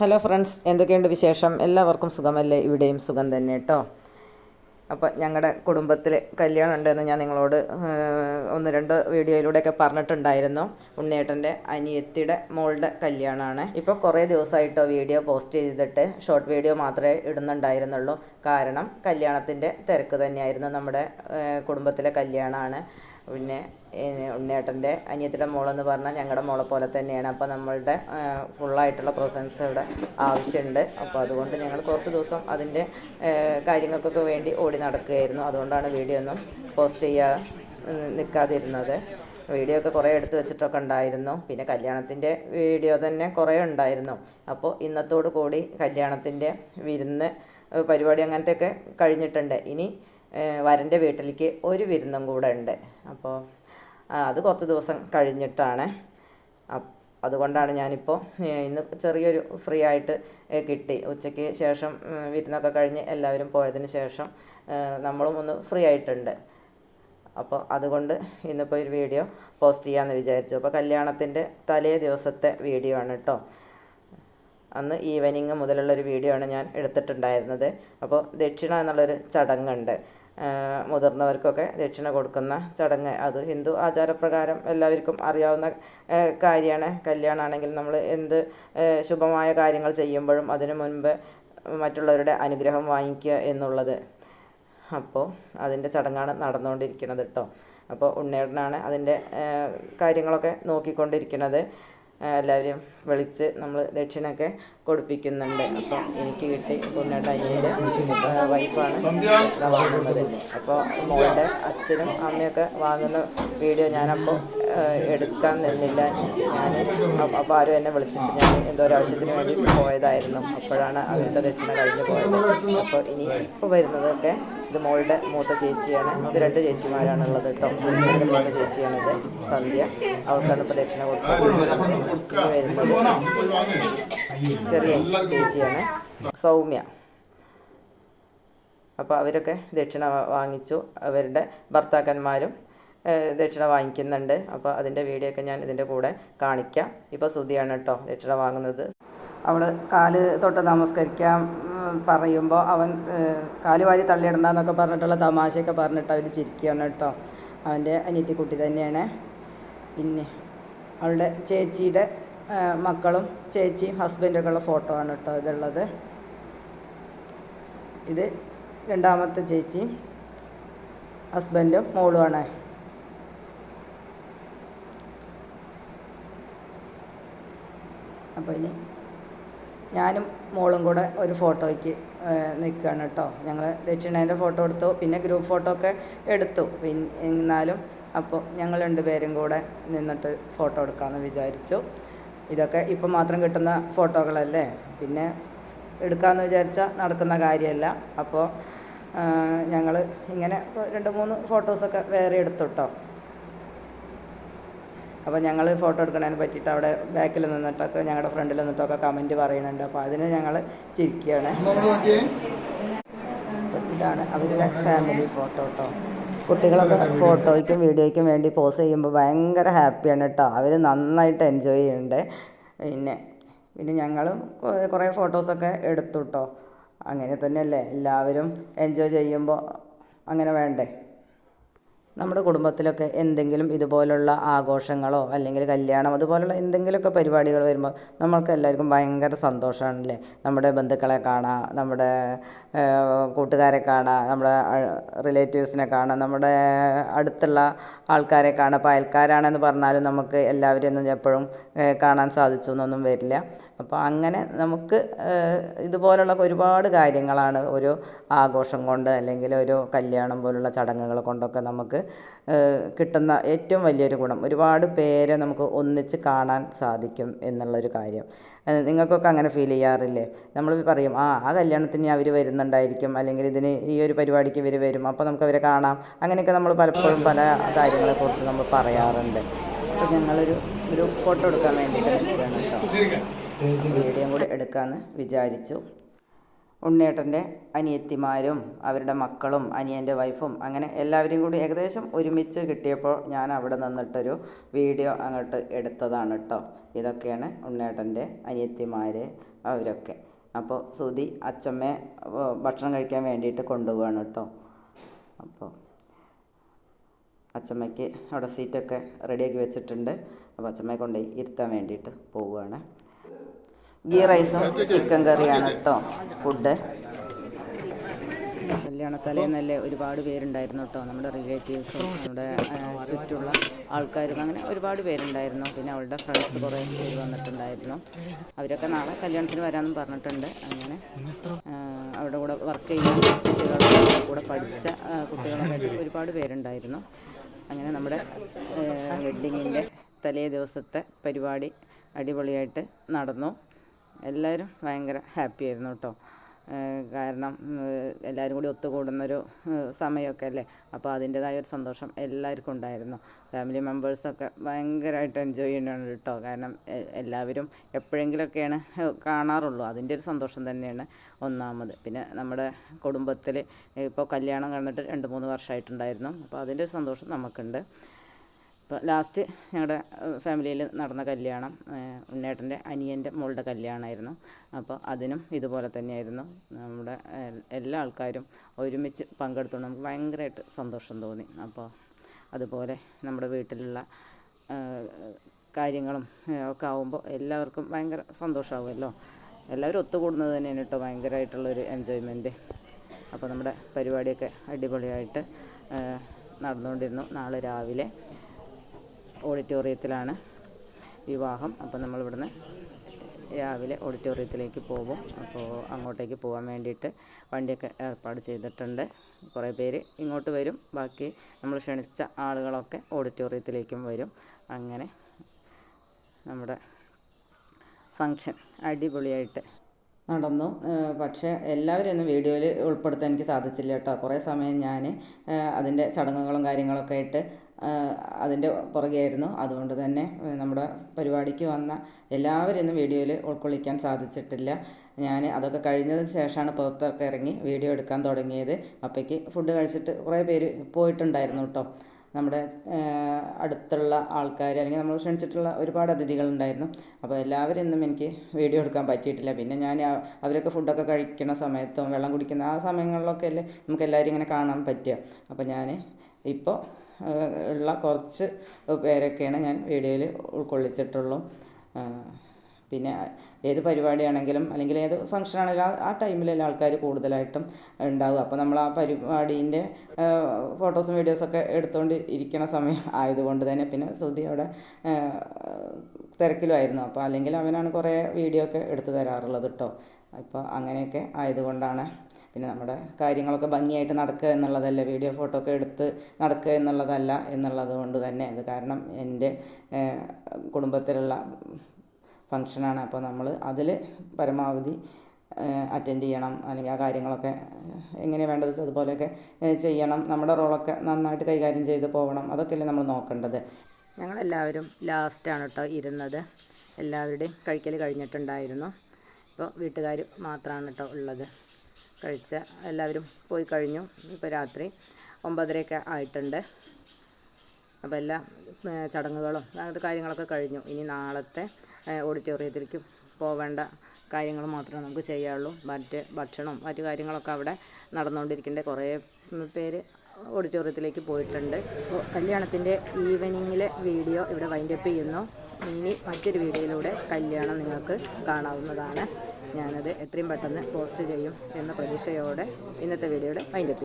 Hello friends എന്തൊക്കെയുണ്ട് വിശേഷം? എല്ലാവർക്കും സുഖമല്ലേ? ഇവിടെയും സുഖം തന്നെ കേട്ടോ അപ്പോൾ ഞങ്ങളുടെ കുടുംബത്തിൽ കല്യാണം ഉണ്ടെന്ന് ഞാൻ നിങ്ങളോട് ഒന്ന് രണ്ട് വീഡിയോയിലൂടെയൊക്കെ പറഞ്ഞിട്ടുണ്ടായിരുന്നു. ഉണ്ണിയേട്ടന്റെ അനിയത്തിയുടെ മോളുടെ കല്യാണമാണ് ഇപ്പോൾ കുറേ ദിവസമായിട്ടോ വീഡിയോ പോസ്റ്റ് ചെയ്തിട്ട് ഷോർട്ട് വീഡിയോ മാത്രമേ ഇടുന്നുണ്ടായിരുന്നുള്ളൂ. കാരണം കല്യാണത്തിന്റെ തിരക്ക് തന്നെയായിരുന്നു നമ്മുടെ കുടുംബത്തിലെ കല്യാണമാണ് പിന്നെ ഏഹ്, ഉണ്ണിയേട്ടന്റെ അനിയത്തിയുടെ മോളെന്ന് പറഞ്ഞാൽ ഞങ്ങളുടെ മോളെ പോലെ തന്നെയാണ്. അപ്പോൾ നമ്മളുടെ ഫുള്ളായിട്ടുള്ള പ്രസൻസ് ഇവിടെ ആവശ്യമുണ്ട്. അപ്പോൾ അതുകൊണ്ട് ഞങ്ങൾ കുറച്ച് ദിവസം അതിന്റെ കാര്യങ്ങൾക്കൊക്കെ വേണ്ടി ഓടി നടക്കുകയായിരുന്നു. അതുകൊണ്ടാണ് വീഡിയോ ഒന്നും പോസ്റ്റ് ചെയ്യാൻ നിൽക്കാതിരുന്നത് വീഡിയോ ഒക്കെ കുറേ എടുത്തു വെച്ചിട്ടൊക്കെ ഉണ്ടായിരുന്നു. പിന്നെ കല്യാണത്തിന്റെ വീഡിയോ തന്നെ കുറേ ഉണ്ടായിരുന്നു. അപ്പോൾ ഇന്നത്തോടു കൂടി കല്യാണത്തിന്റെ വിരുന്ന് പരിപാടി അങ്ങനത്തെയൊക്കെ കഴിഞ്ഞിട്ടുണ്ട്. ഇനി വരന്റെ വീട്ടിലേക്ക് ഒരു വിരുന്നും കൂടെ ഉണ്ട്. അപ്പോൾ അത് കുറച്ച് ദിവസം കഴിഞ്ഞിട്ടാണ്. അതുകൊണ്ടാണ് ഞാനിപ്പോൾ ഇന്ന് ചെറിയൊരു ഫ്രീ ആയിട്ട് കിട്ടി. ഉച്ചയ്ക്ക് ശേഷം വിരുന്നൊക്കെ കഴിഞ്ഞ് എല്ലാവരും പോയതിന് ശേഷം നമ്മളും ഒന്ന് ഫ്രീ ആയിട്ടുണ്ട്. അപ്പോൾ അതുകൊണ്ട് ഇന്നിപ്പോൾ ഒരു വീഡിയോ പോസ്റ്റ് ചെയ്യാമെന്ന് വിചാരിച്ചു. അപ്പോൾ കല്യാണത്തിന്റെ തലേ ദിവസത്തെ വീഡിയോ ആണ് കേട്ടോ അന്ന് ഈവനിങ് മുതലുള്ളൊരു വീഡിയോ ആണ് ഞാൻ എടുത്തിട്ടുണ്ടായിരുന്നത്. അപ്പോൾ ദക്ഷിണ എന്നുള്ളൊരു ചടങ്ങുണ്ട് മുതിർന്നവർക്കൊക്കെ ദക്ഷിണ കൊടുക്കുന്ന ചടങ്ങ്. അത് ഹിന്ദു ആചാരപ്രകാരം എല്ലാവർക്കും അറിയാവുന്ന കാര്യമാണ്. കല്യാണമാണെങ്കിൽ നമ്മൾ എന്ത് ശുഭമായ കാര്യങ്ങൾ ചെയ്യുമ്പോഴും അതിനു മുൻപ് മറ്റുള്ളവരുടെ അനുഗ്രഹം വാങ്ങിക്കുക എന്നുള്ളത്. അപ്പോൾ അതിന്റെ ചടങ്ങാണ് നടന്നുകൊണ്ടിരിക്കുന്നത് കേട്ടോ അപ്പോൾ ഉണ്ണേടനാണ് അതിന്റെ കാര്യങ്ങളൊക്കെ നോക്കിക്കൊണ്ടിരിക്കുന്നത്. ആ, എല്ലാവരെയും വിളിച്ച് നമ്മൾ ദക്ഷിണൊക്കെ കൊടുപ്പിക്കുന്നുണ്ട്. അപ്പം എനിക്ക് കിട്ടി കുഞ്ഞേട്ട അനിയന്റെ വൈഫാണ്. വാങ്ങുന്നത്. അപ്പോൾ മോളുടെ അച്ഛനും അമ്മയൊക്കെ വാങ്ങുന്ന വീഡിയോ ഞാനപ്പോൾ എടുക്കാൻ നിന്നില്ല. ഞാൻ അപ്പോൾ ആരും എന്നെ വിളിച്ചിട്ട് ഞാൻ എന്തോ ഒരു ആവശ്യത്തിന് വേണ്ടി പോയതായിരുന്നു. അപ്പോഴാണ് അവരുടെ ദക്ഷിണ കഴിഞ്ഞ് പോയത്. അപ്പോൾ ഇനി ഇപ്പോൾ വരുന്നതൊക്കെ ഇത് മോളുടെ മൂത്ത ചേച്ചിയാണ്. ഇത് രണ്ട് ചേച്ചിമാരാണുള്ളത് കേട്ടോ. മൂത്ത ചേച്ചിയാണിത് സന്ധ്യ. അവൾക്കാണ് ഇപ്പോൾ ദക്ഷിണ കൊടുത്തത്. വരുന്നത് ചെറിയ ചേച്ചിയാണ് സൗമ്യ. അപ്പോൾ അവരൊക്കെ ദക്ഷിണ വാങ്ങിച്ചു. അവരുടെ ഭർത്താക്കന്മാരും ദക്ഷിണ വാങ്ങിക്കുന്നുണ്ട്. അപ്പോൾ അതിന്റെ വീഡിയോ ഒക്കെ ഞാൻ ഇതിന്റെ കൂടെ കാണിക്കാം. ഇപ്പോൾ സുതിയാണ് കേട്ടോ ദക്ഷിണ വാങ്ങുന്നത്. അവൾ കാൽ തൊട്ട് നമസ്കരിക്കാൻ പറയുമ്പോൾ അവൻ കാൽ വാരി തള്ളിയിടണ്ടെന്നൊക്കെ പറഞ്ഞിട്ടുള്ള തമാശയൊക്കെ പറഞ്ഞിട്ട് അവർ ചിരിക്കുകയാണ് കേട്ടോ അവന്റെ അനിയത്തിക്കുട്ടി തന്നെയാണ്. പിന്നെ അവളുടെ ചേച്ചിയുടെ മക്കളും ചേച്ചിയും ഹസ്ബൻഡൊക്കെ ഉള്ള ഫോട്ടോ ആണ് കേട്ടോ ഇതുള്ളത്. ഇത് രണ്ടാമത്തെ ചേച്ചിയും ഹസ്ബൻഡും മോളുമാണ് അപ്പോൾ ഇനി ഞാനും മോളും കൂടെ ഒരു ഫോട്ടോയ്ക്ക് നിൽക്കുകയാണ് കേട്ടോ ഞങ്ങൾ ദക്ഷിണേന്റെ ഫോട്ടോ എടുത്തു പിന്നെ ഗ്രൂപ്പ് ഫോട്ടോ ഒക്കെ എടുത്തു. പിന്നെ എന്നാലും അപ്പോൾ ഞങ്ങൾ രണ്ടുപേരും കൂടെ നിന്നിട്ട് ഫോട്ടോ എടുക്കാമെന്ന് വിചാരിച്ചു. ഇതൊക്കെ ഇപ്പം മാത്രം കിട്ടുന്ന ഫോട്ടോകളല്ലേ? പിന്നെ എടുക്കാമെന്ന് വിചാരിച്ചാൽ നടക്കുന്ന കാര്യമല്ല അപ്പോൾ ഞങ്ങൾ ഇങ്ങനെ രണ്ട് മൂന്ന് ഫോട്ടോസൊക്കെ വേറെ എടുത്തു കേട്ടോ അപ്പോൾ ഞങ്ങൾ ഫോട്ടോ എടുക്കുന്നതിനെ പറ്റിയിട്ട് അവിടെ ബാക്കിൽ നിന്നിട്ടൊക്കെ ഞങ്ങളുടെ ഫ്രണ്ടിൽ നിന്നിട്ടൊക്കെ കമന്റ് പറയുന്നുണ്ട്. അപ്പോൾ അതിന് ഞങ്ങൾ ചിരിക്കുകയാണ് ഇതാണ് അവരുടെ ഫാമിലി ഫോട്ടോ കേട്ടോ കുട്ടികളൊക്കെ ഫോട്ടോയ്ക്കും വീഡിയോയ്ക്കും വേണ്ടി പോസ് ചെയ്യുമ്പോൾ ഭയങ്കര ഹാപ്പിയാണ് കേട്ടോ അവർ നന്നായിട്ട് എൻജോയ് ചെയ്യുന്നുണ്ട് പിന്നെ പിന്നെ ഞങ്ങളും കുറേ ഫോട്ടോസൊക്കെ എടുത്തു കേട്ടോ അങ്ങനെ തന്നെയല്ലേ? എല്ലാവരും എൻജോയ് ചെയ്യുമ്പോൾ അങ്ങനെ വേണ്ടേ? നമ്മുടെ കുടുംബത്തിലൊക്കെ എന്തെങ്കിലും ഇതുപോലുള്ള ആഘോഷങ്ങളോ അല്ലെങ്കിൽ കല്യാണം അതുപോലുള്ള എന്തെങ്കിലുമൊക്കെ പരിപാടികൾ വരുമ്പോൾ നമ്മൾക്ക് എല്ലാവർക്കും ഭയങ്കര സന്തോഷമാണല്ലേ? നമ്മുടെ ബന്ധുക്കളെ കാണാം നമ്മുടെ കൂട്ടുകാരെ കാണാം നമ്മുടെ റിലേറ്റീവ്സിനെ കാണാം നമ്മുടെ അടുത്തുള്ള ആൾക്കാരെ കാണാം. അപ്പോൾ അയൽക്കാരാണെന്ന് പറഞ്ഞാലും നമുക്ക് എല്ലാവരെയൊന്നും എപ്പോഴും കാണാൻ സാധിച്ചു എന്നൊന്നും വരില്ല. അപ്പോൾ അങ്ങനെ നമുക്ക് ഇതുപോലുള്ള ഒരുപാട് കാര്യങ്ങളാണ് ഒരു ആഘോഷം കൊണ്ട് അല്ലെങ്കിൽ ഒരു കല്യാണം പോലുള്ള ചടങ്ങുകൾ കൊണ്ടൊക്കെ നമുക്ക് കിട്ടുന്ന ഏറ്റവും വലിയൊരു ഗുണം. ഒരുപാട് പേരെ നമുക്ക് ഒന്നിച്ച് കാണാൻ സാധിക്കും എന്നുള്ളൊരു കാര്യം. നിങ്ങൾക്കൊക്കെ അങ്ങനെ ഫീൽ ചെയ്യാറില്ലേ? നമ്മൾ പറയും ആ ആ കല്യാണത്തിന് അവർ വരുന്നുണ്ടായിരിക്കും അല്ലെങ്കിൽ ഇതിന് ഈ ഒരു പരിപാടിക്ക് ഇവർ വരും അപ്പോൾ നമുക്ക് അവരെ കാണാം. അങ്ങനെയൊക്കെ നമ്മൾ പലപ്പോഴും പല കാര്യങ്ങളെക്കുറിച്ച് നമ്മൾ പറയാറുണ്ട്. അപ്പോൾ ഞങ്ങളൊരു ഒരു ഫോട്ടോ എടുക്കാൻ വേണ്ടിയിട്ട് കേട്ടോ. വീഡിയോ കൂടി എടുക്കാമെന്ന് വിചാരിച്ചു. ഉണ്ണേട്ടന്റെ അനിയത്തിമാരും അവരുടെ മക്കളും അനിയന്റെ വൈഫും അങ്ങനെ എല്ലാവരെയും കൂടി ഏകദേശം ഒരുമിച്ച് കിട്ടിയപ്പോൾ ഞാൻ അവിടെ നിന്നിട്ടൊരു വീഡിയോ അങ്ങോട്ട് എടുത്തതാണ് കേട്ടോ ഇതൊക്കെയാണ് ഉണ്ണേട്ടന്റെ അനിയത്തിമാർ അവരൊക്കെ. അപ്പോൾ സുതി അച്ചമ്മയെ ഭക്ഷണം കഴിക്കാൻ വേണ്ടിയിട്ട് കൊണ്ടുപോവാണ് കേട്ടോ അപ്പോൾ അച്ചമ്മയ്ക്ക് അവിടെ സീറ്റൊക്കെ റെഡിയാക്കി വെച്ചിട്ടുണ്ട്. അപ്പോൾ അച്ചമ്മയെ കൊണ്ടുപോയി ഇരുത്താൻ വേണ്ടിയിട്ട് പോവുകയാണ് ഗീ റൈസും ചിക്കൻ കറിയാണ് കേട്ടോ ഫുഡ്. കല്യാണത്തലേന്നല്ലേ ഒരുപാട് പേരുണ്ടായിരുന്നു കേട്ടോ നമ്മുടെ റിലേറ്റീവ്സും നമ്മുടെ ചുറ്റുള്ള ആൾക്കാരും അങ്ങനെ ഒരുപാട് പേരുണ്ടായിരുന്നു. പിന്നെ അവളുടെ ഫ്രണ്ട്സ് കുറേ പേര് വന്നിട്ടുണ്ടായിരുന്നു. അവരൊക്കെ നാളെ കല്യാണത്തിന് വരാമെന്ന് പറഞ്ഞിട്ടുണ്ട്. അങ്ങനെ അവിടെ കൂടെ വർക്ക് ചെയ്യുന്ന കുട്ടികളുടെ കൂടെ പഠിച്ച കുട്ടികളൊക്കെ ഒരുപാട് പേരുണ്ടായിരുന്നു. അങ്ങനെ നമ്മുടെ വെഡ്ഡിങ്ങിന്റെ തലേ ദിവസത്തെ പരിപാടി അടിപൊളിയായിട്ട് നടന്നു. എല്ലാവരും ഭയങ്കര ഹാപ്പി ആയിരുന്നു കേട്ടോ കാരണം എല്ലാവരും കൂടി ഒത്തുകൂടുന്നൊരു സമയമൊക്കെ അല്ലേ? അപ്പോൾ അതിന്റെതായ ഒരു സന്തോഷം എല്ലാവർക്കും ഉണ്ടായിരുന്നു. ഫാമിലി മെമ്പേഴ്സൊക്കെ ഭയങ്കരമായിട്ട് എൻജോയ് ചെയ്യുന്നുണ്ട് കേട്ടോ കാരണം എല്ലാവരും എപ്പോഴെങ്കിലുമൊക്കെയാണ് ഏഹ് കാണാറുള്ളൂ. അതിന്റെ ഒരു സന്തോഷം തന്നെയാണ് ഒന്നാമത്. പിന്നെ നമ്മുടെ കുടുംബത്തിൽ ഇപ്പോൾ കല്യാണം കഴിഞ്ഞിട്ട് രണ്ട് മൂന്ന് വർഷമായിട്ടുണ്ടായിരുന്നു അപ്പോൾ അതിന്റെ ഒരു സന്തോഷം നമുക്കുണ്ട്. ഇപ്പോൾ ലാസ്റ്റ് ഞങ്ങളുടെ ഫാമിലിയിൽ നടന്ന കല്യാണം ഉണ്ണേട്ടന്റെ അനിയന്റെ മോളുടെ കല്യാണമായിരുന്നു അപ്പോൾ അതിനും ഇതുപോലെ തന്നെയായിരുന്നു. നമ്മുടെ എല്ലാ ആൾക്കാരും ഒരുമിച്ച് പങ്കെടുത്തുകൊണ്ട് നമുക്ക് ഭയങ്കരമായിട്ട് സന്തോഷം തോന്നി. അപ്പോൾ അതുപോലെ നമ്മുടെ വീട്ടിലുള്ള കാര്യങ്ങളും ഒക്കെ ആവുമ്പോൾ എല്ലാവർക്കും ഭയങ്കര സന്തോഷമാവുമല്ലോ എല്ലാവരും ഒത്തുകൂടുന്നത് തന്നെയാണ് കേട്ടോ ഭയങ്കരമായിട്ടുള്ളൊരു എൻജോയ്മെന്റ് അപ്പോൾ നമ്മുടെ പരിപാടിയൊക്കെ അടിപൊളിയായിട്ട് നടന്നുകൊണ്ടിരുന്നു നാളെ രാവിലെ ഓഡിറ്റോറിയത്തിലാണ് വിവാഹം. അപ്പോൾ നമ്മളിവിടുന്ന് രാവിലെ ഓഡിറ്റോറിയത്തിലേക്ക് പോകും. അപ്പോൾ അങ്ങോട്ടേക്ക് പോകാൻ വേണ്ടിയിട്ട് വണ്ടിയൊക്കെ ഏർപ്പാട് ചെയ്തിട്ടുണ്ട്. കുറേ പേര് ഇങ്ങോട്ട് വരും. ബാക്കി നമ്മൾ ക്ഷണിച്ച ആളുകളൊക്കെ ഓഡിറ്റോറിയത്തിലേക്കും വരും. അങ്ങനെ നമ്മുടെ ഫങ്ഷൻ അടിപൊളിയായിട്ട് നടന്നു. പക്ഷേ എല്ലാവരും ഒന്നും വീഡിയോയിൽ ഉൾപ്പെടുത്താൻ എനിക്ക് സാധിച്ചില്ല കേട്ടോ. കുറേ സമയം ഞാൻ അതിന്റെ ചടങ്ങുകളും കാര്യങ്ങളൊക്കെ ആയിട്ട് അതിന്റെ പുറകെയായിരുന്നു. അതുകൊണ്ട് തന്നെ നമ്മുടെ പരിപാടിക്ക് വന്ന എല്ലാവരും വീഡിയോയിൽ ഉൾക്കൊള്ളിക്കാൻ സാധിച്ചിട്ടില്ല. ഞാൻ അതൊക്കെ കഴിഞ്ഞതിന് ശേഷമാണ് പുറത്തൊക്കെ ഇറങ്ങി വീഡിയോ എടുക്കാൻ തുടങ്ങിയത്. അപ്പോഴേക്ക് ഫുഡ് കഴിച്ചിട്ട് കുറേ പേര് പോയിട്ടുണ്ടായിരുന്നു കേട്ടോ. നമ്മുടെ അടുത്തുള്ള ആൾക്കാർ അല്ലെങ്കിൽ നമ്മൾ ക്ഷണിച്ചിട്ടുള്ള ഒരുപാട് അതിഥികളുണ്ടായിരുന്നു. അപ്പോൾ എല്ലാവരും എനിക്ക് വീഡിയോ എടുക്കാൻ പറ്റിയിട്ടില്ല. പിന്നെ ഞാൻ അവരൊക്കെ ഫുഡൊക്കെ കഴിക്കുന്ന സമയത്തും വെള്ളം കുടിക്കുന്ന ആ സമയങ്ങളിലൊക്കെ അല്ലേ നമുക്ക് എല്ലാവരും ഇങ്ങനെ കാണാൻ പറ്റുക. അപ്പോൾ ഞാൻ ഇപ്പോൾ ഉള്ള കുറച്ച് പേരൊക്കെയാണ് ഞാൻ വീഡിയോയിൽ ഉൾക്കൊള്ളിച്ചിട്ടുള്ളൂ. പിന്നെ ഏത് പരിപാടിയാണെങ്കിലും അല്ലെങ്കിൽ ഏത് ഫംഗ്ഷൻ ആണെങ്കിലും ആ- ടൈമിലല്ലേ ആൾക്കാർ കൂടുതലായിട്ടും ഉണ്ടാകും അപ്പോൾ നമ്മൾ ആ പരിപാടീന്റെ ഫോട്ടോസും വീഡിയോസൊക്കെ എടുത്തുകൊണ്ട് ഇരിക്കണ സമയം ആയതുകൊണ്ട് തന്നെ പിന്നെ ശ്രുതി അവിടെ തിരക്കിലുമായിരുന്നു. അപ്പോൾ അല്ലെങ്കിൽ അവനാണ് കുറേ വീഡിയോ ഒക്കെ എടുത്തു തരാറുള്ളത് കേട്ടോ. അപ്പോൾ അങ്ങനെയൊക്കെ ആയതുകൊണ്ടാണ് പിന്നെ നമ്മുടെ കാര്യങ്ങളൊക്കെ ഭംഗിയായിട്ട് നടക്കുക എന്നുള്ളതല്ല വീഡിയോ ഫോട്ടോ ഒക്കെ എടുത്ത് നടക്കുക എന്നുള്ളതല്ല എന്നുള്ളത് കൊണ്ട് തന്നെ. അത് കാരണം എന്റെ കുടുംബത്തിലുള്ള ഫങ്ഷനാണ് അപ്പോൾ നമ്മൾ അതിൽ പരമാവധി അറ്റൻഡ് ചെയ്യണം. അല്ലെങ്കിൽ ആ കാര്യങ്ങളൊക്കെ എങ്ങനെ വേണ്ടത് അതുപോലെയൊക്കെ ചെയ്യണം. നമ്മുടെ റോളൊക്കെ നന്നായിട്ട് കൈകാര്യം ചെയ്ത് പോകണം. അതൊക്കെയല്ലേ നമ്മൾ നോക്കേണ്ടത്. ഞങ്ങളെല്ലാവരും ലാസ്റ്റാണ് കേട്ടോ ഇരുന്നത്. എല്ലാവരുടെയും കഴിക്കൽ കഴിഞ്ഞിട്ടുണ്ടായിരുന്നു. ഇപ്പോൾ വീട്ടുകാർ മാത്രമാണ് കേട്ടോ ഉള്ളത്. കഴിച്ച എല്ലാവരും പോയി കഴിഞ്ഞു. ഇപ്പോൾ രാത്രി ഒമ്പതരയൊക്കെ ആയിട്ടുണ്ട്. അപ്പോൾ എല്ലാ ചടങ്ങുകളും അങ്ങനത്തെ കാര്യങ്ങളൊക്കെ കഴിഞ്ഞു. ഇനി നാളത്തെ ഓഡിറ്റോറിയത്തിലേക്ക് പോവേണ്ട കാര്യങ്ങൾ മാത്രമേ നമുക്ക് ചെയ്യാവുള്ളൂ മറ്റ് ഭക്ഷണവും മറ്റു കാര്യങ്ങളൊക്കെ അവിടെ നടന്നുകൊണ്ടിരിക്കേണ്ട കുറേ പേര് ഓഡിറ്റോറിയത്തിലേക്ക് പോയിട്ടുണ്ട്. കല്യാണത്തിന്റെ ഈവനിങ്ങിലെ വീഡിയോ ഇവിടെ വൈൻഡപ്പ് ചെയ്യുന്നു. ഇനി മറ്റൊരു വീഡിയോയിലൂടെ കല്യാണം നിങ്ങൾക്ക് കാണാവുന്നതാണ്. ഞാനത് എത്രയും പെട്ടെന്ന് പോസ്റ്റ് ചെയ്യും എന്ന പ്രതീക്ഷയോടെ ഇന്നത്തെ വീഡിയോയുടെ വൈൻഡപ്പ്